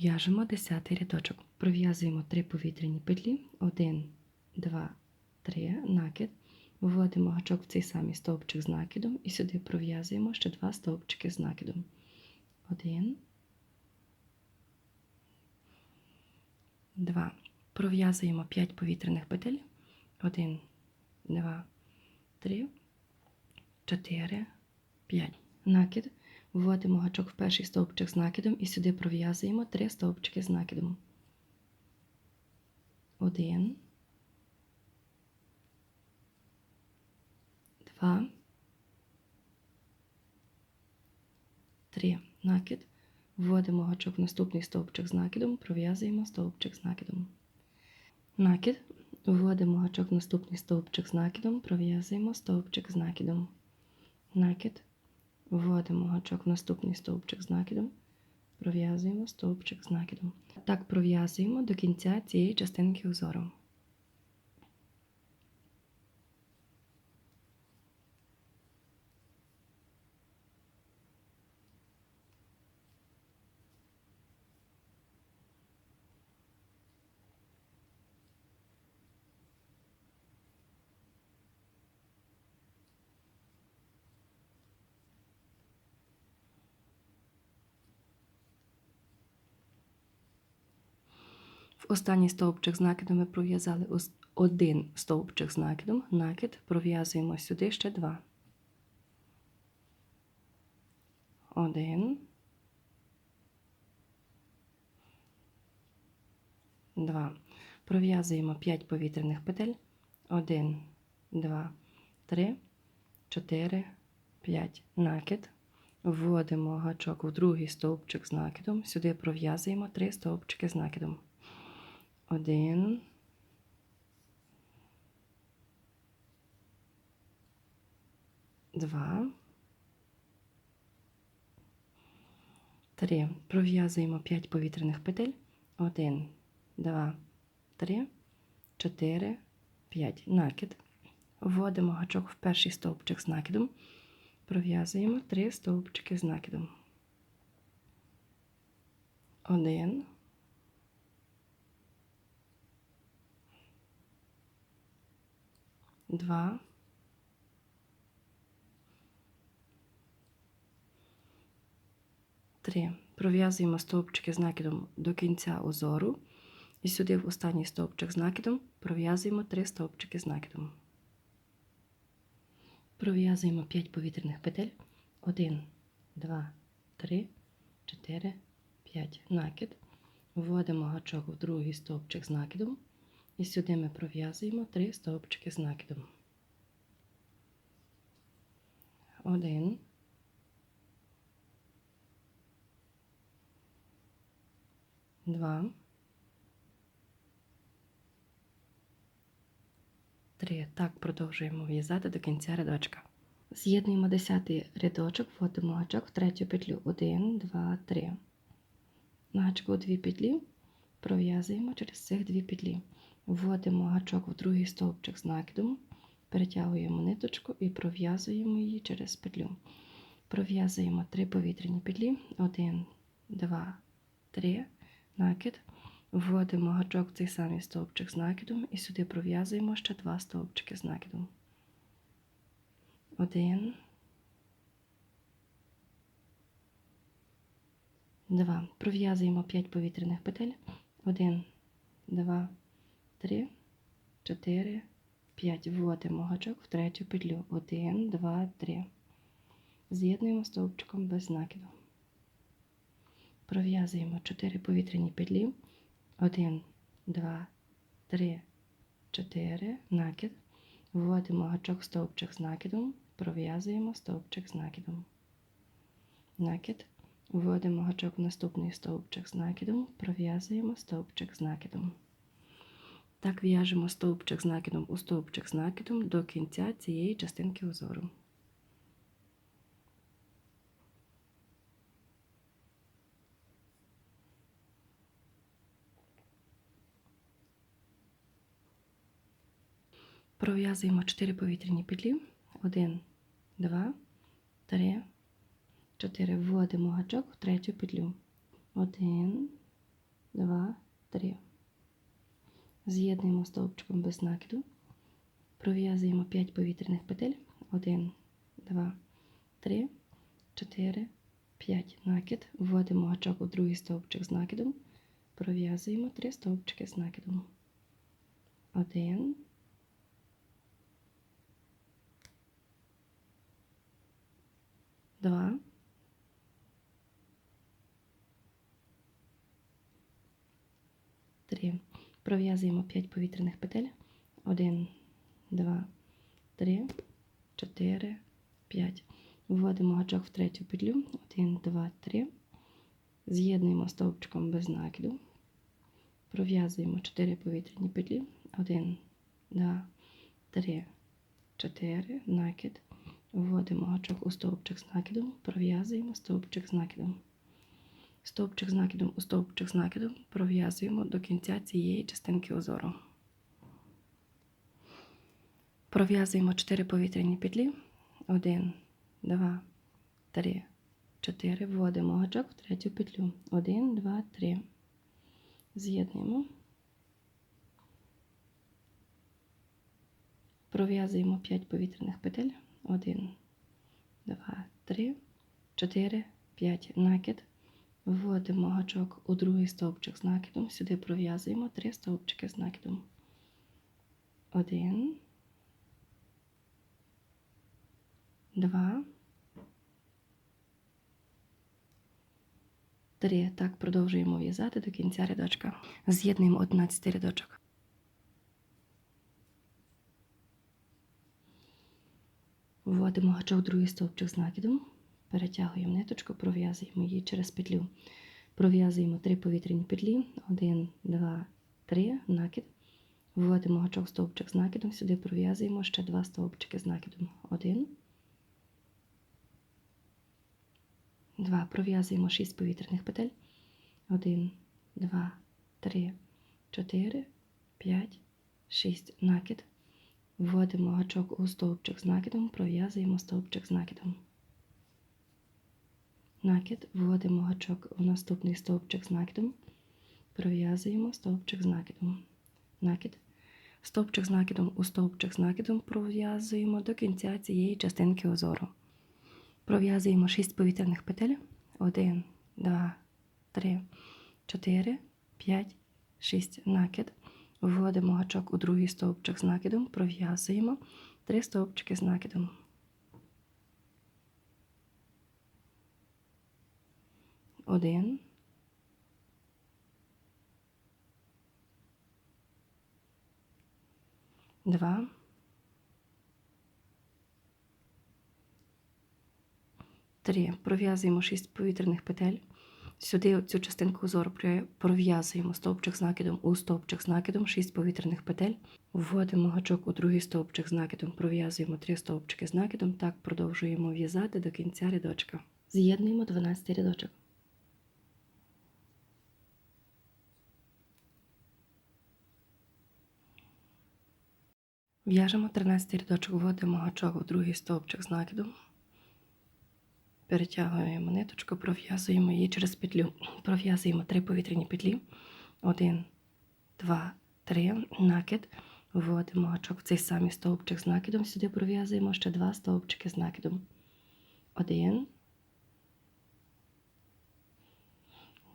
В'яжемо 10 рядочок. Пров'язуємо 3 повітряні петлі. 1, 2, 3, накид. Вводимо гачок в цей самий стовпчик з накидом і сюди пров'язуємо ще 2 стовпчики з накидом. 1, 2. Пров'язуємо 5 повітряних петель. 1, 2, 3, 4, 5. Накид. Вводимо гачок в перший стовпчик з накидом і сюди пров'язуємо 3 стовпчики з накидом. 1, 2, 3. Накид. Вводимо гачок в наступний стовпчик з накидом, пров'язуємо стовпчик з накидом. Накид. Вводимо гачок в наступний стовпчик з накидом, пров'язуємо стовпчик з накидом. Накид. Вводимо гачок в наступний стовпчик з накидом, пров'язуємо стовпчик з накидом. Так пров'язуємо до кінця цієї частинки узору. Останній стовпчик з накидом ми пров'язали один стовпчик з накидом, накид, пров'язуємо сюди ще два. Один. Два. Пров'язуємо 5 повітряних петель. Один, два, три, чотири, п'ять. Накид. Вводимо гачок у другий стовпчик з накидом. Сюди пров'язуємо 3 стовпчики з накидом. Один. Два. Три. Пров'язуємо 5 повітряних петель. Один, два, три, чотири, п'ять. Накид. Вводимо гачок в перший стовпчик з накидом. Пров'язуємо 3 стовпчики з накидом. Один. Два. Три. Пров'язуємо стовпчики з накидом до кінця узору. І сюди в останній стовпчик з накидом пров'язуємо 3 стовпчики з накидом. Пров'язуємо 5 повітряних петель. 1, 2, 3, 4, 5. Накид. Вводимо гачок в другий стовпчик з накидом. І сюди ми пров'язуємо 3 стовпчики з накидом. 1, Два. Три. Так продовжуємо в'язати до кінця рядочка. З'єднуємо 10 рядочок, вводимо гачок в третю петлю. 1, 2, 3. На гачку у дві петлі пров'язуємо через цих дві петлі. Вводимо гачок в другий стовпчик з накидом, перетягуємо ниточку і пров'язуємо її через петлю. Пров'язуємо три повітряні петлі. 1, 2, 3 накид. Вводимо гачок в цей самий стовпчик з накидом і сюди пров'язуємо ще два стовпчики з накидом. Один. Два. Пров'язуємо 5 повітряних петель. Один, два, три, чотири, п'ять. Вводимо гачок в третю петлю. Один, два, три. З'єднуємо стовпчиком без накиду. Пров'язуємо 4 повітряні петлі. 1, 2, 3, 4, накид. Вводимо гачок стовпчик з накидом, пров'язуємо стовпчик з накидом. Накид. Вводимо гачок в наступний стовпчик з накидом, пров'язуємо стовпчик з накидом. Так в'яжемо стовпчик з накидом у стовпчик з накидом до кінця цієї частинки узору. Пров'язуємо 4 повітряні петлі. 1, 2, 3, 4. Вводимо гачок в третю петлю. 1, два, три. З'єднуємо стовпчиком без накиду. Пров'язуємо 5 повітряних петель. 1, 2, 3, 4, 5. Накид. Вводимо гачок у другий стовпчик з накидом. Пров'язуємо 3 стовпчики з накидом. 1, Два. Три. Пров'язуємо 5 повітряних петель. 1, 2, 3, 4, 5. Вводимо гачок в третю петлю. 1, 2, 3. З'єднуємо стовпчиком без накиду. Пров'язуємо 4 повітряні петлі. 1, 2, 3, 4. Накид. Вводимо гачок у стовпчик з накидом. Пров'язуємо стовпчик з накидом. Стовпчик з накидом у стовпчик з накидом пров'язуємо до кінця цієї частинки узору. Пров'язуємо 4 повітряні петлі. 1, 2, 3, 4. Вводимо гачок в третю петлю. 1, 2, 3. З'єднуємо. Пров'язуємо 5 повітряних петель. 1, 2, 3, 4, 5. Накид. Вводимо гачок у другий стовпчик з накидом. Сюди пров'язуємо 3 стовпчики з накидом. 1, 2, 3. Так продовжуємо в'язати до кінця рядочка. З'єднуємо 11 рядочок. Вводимо гачок у другий стовпчик з накидом. Перетягуємо ниточку, пров'язуємо її через петлю. Пров'язуємо 3 повітряні петлі. 1, 2, 3, накид. Вводимо гачок стовпчик з накидом. Сюди пров'язуємо ще 2 стовпчики з накидом. 1, 2. Пров'язуємо 6 повітряних петель. 1, 2, 3, 4, 5, 6. Накид. Вводимо гачок у стовпчик з накидом, пров'язуємо стовпчик з накидом. Накид, вводимо гачок у наступний стовпчик з накидом, пров'язуємо стовпчик з накидом. Накид. Стовпчик з накидом у стовпчик з накидом пров'язуємо до кінця цієї частинки узору. Пров'язуємо 6 повітряних петель. 1, 2, 3, 4, 5, 6. Накид. Вводимо гачок у другий стовпчик з накидом, пров'язуємо 3 стовпчики з накидом. Один. Два. Три. Пров'язуємо 6 повітряних петель. Сюди цю частинку узору пров'язуємо стовпчик з накидом у стовпчик з накидом, 6 повітряних петель. Вводимо гачок у другий стовпчик з накидом, пров'язуємо 3 стовпчики з накидом. Так продовжуємо в'язати до кінця рядочка. З'єднуємо 12 рядочок. В'яжемо 13 рядочок, вводимо гачок у другий стовпчик з накидом. Перетягуємо ниточку, пров'язуємо її через петлю. Пров'язуємо 3 повітряні петлі. 1, 2, 3. Накид. Вводимо гачок в цей самий стовпчик з накидом. Сюди пров'язуємо ще 2 стовпчики з накидом. 1,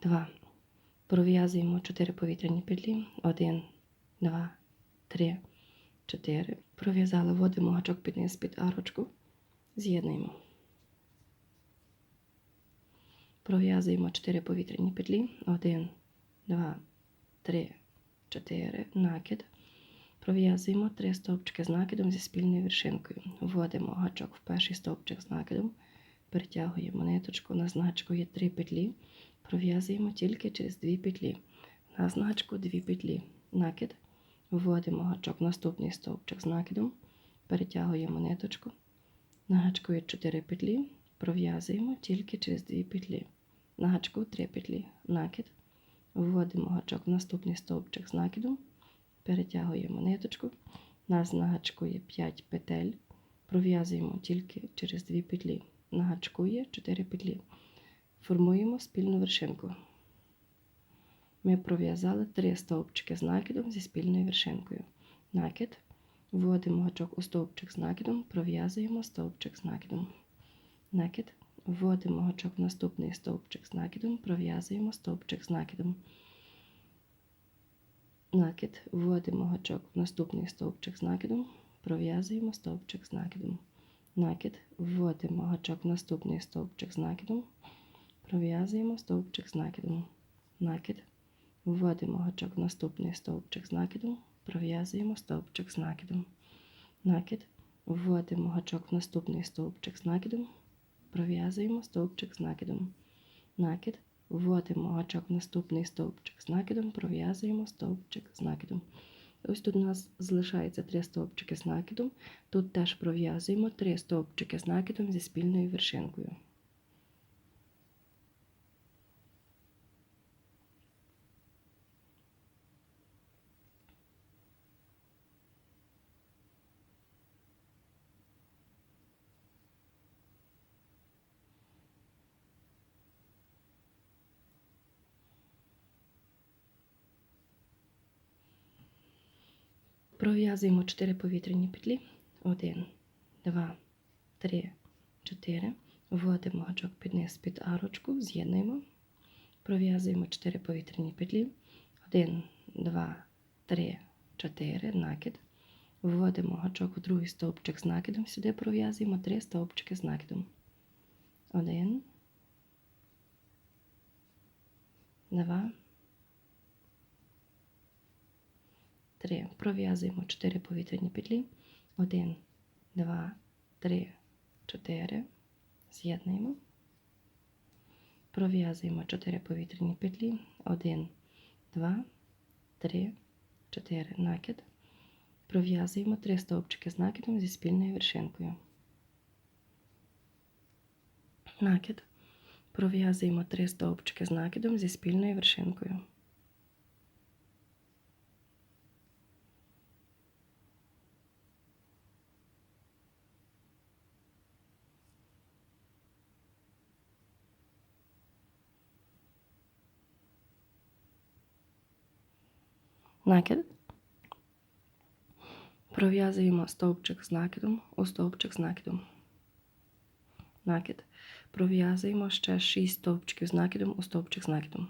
2. Пров'язуємо 4 повітряні петлі. 1, 2, 3, 4. Пров'язали, вводимо гачок під низ під арочку. З'єднуємо. Пров'язуємо 4 повітряні петлі. 1, 2, 3, 4. Накид. Пров'язуємо 3 стовпчики з накидом зі спільною вершинкою. Вводимо гачок в перший стовпчик з накидом. Перетягуємо ниточку, на значку є 3 петлі. Пров'язуємо тільки через 2 петлі. На значку 2 петлі. Накид. Вводимо гачок в наступний стовпчик з накидом. Перетягуємо ниточку. На гачку є 4 петлі. Пров'язуємо тільки через 2 петлі. На гачку 3 петлі. Накид. Вводимо гачок в наступний стовпчик з накидом. Перетягуємо ниточку. У нас на гачку є 5 петель. Пров'язуємо тільки через 2 петлі. На гачку є 4 петлі. Формуємо спільну вершинку. Ми пров'язали три стовпчики з накидом зі спільною вершинкою. Накид, вводимо гачок у стовпчик з накидом, пров'язуємо стовпчик з накидом. Накид, вводимо гачок в наступний стовпчик з накидом, пров'язуємо стовпчик з накидом. Накид, вводимо гачок в наступний стовпчик з накидом, пров'язуємо стовпчик з накидом. Накид, вводимо гачок в наступний стовпчик з накидом, пров'язуємо стовпчик з накидом. Накид, вводимо гачок в наступний стовпчик з накидом, пров'язуємо стовпчик з накидом. Накид, вводимо гачок в наступний стовпчик з накидом, пров'язуємо стовпчик з накидом. Накид, вводимо гачок в наступний стовпчик з накидом, пров'язуємо стовпчик з накидом. Ось тут у нас залишається три стовпчики з накидом. Тут теж пров'язуємо три стовпчики з накидом зі спільною вершинкою. Пров'язуємо 4 повітряні петлі. 1, 2, 3, 4. Вводимо гачок під низ під арочку, з'єднуємо. Пров'язуємо 4 повітряні петлі. 1, 2, 3, 4. Накид. Вводимо гачок у другий стовпчик з накидом. Сюди пров'язуємо 3 стовпчики з накидом. 1, 2, 3. Пров'язуємо 4 повітряні петлі. 1, 2, 3, 4. З'єднуємо. Пров'язуємо 4 повітряні петлі. 1, 2, 3, 4. Накид. Пров'язуємо 3 стовпчики з накидом зі спільною вершинкою. Накид. Пров'язуємо 3 стовпчики з накидом зі спільною вершинкою. Накид. Пров'язуємо стовпчик з накидом у стовпчик з накидом. Накид. Пров'язуємо ще 6 стовпчиків з накидом у стовпчик з накидом.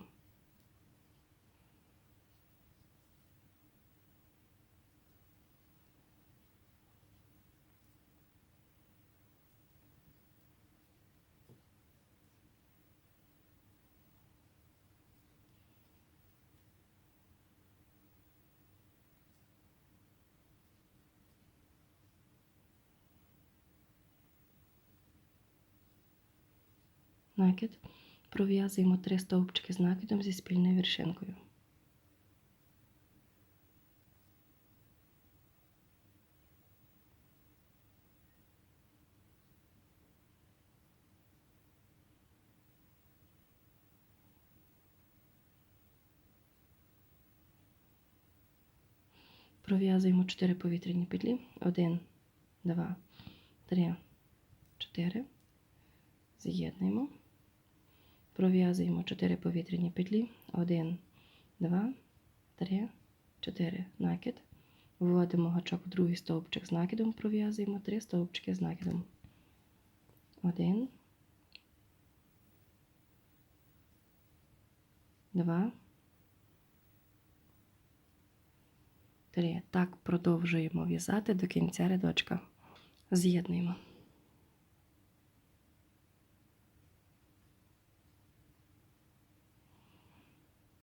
Накид. Пров'язуємо 3 стовпчики з накидом зі спільною вершинкою. Пров'язуємо 4 повітряні петлі. 1, 2, 3, 4. З'єднуємо. Пров'язуємо 4 повітряні петлі. 1, 2, 3, 4. Накид. Вводимо гачок в другий стовпчик з накидом, пров'язуємо 3 стовпчики з накидом. 1, 2, 3. Так продовжуємо в'язати до кінця рядочка. З'єднуємо.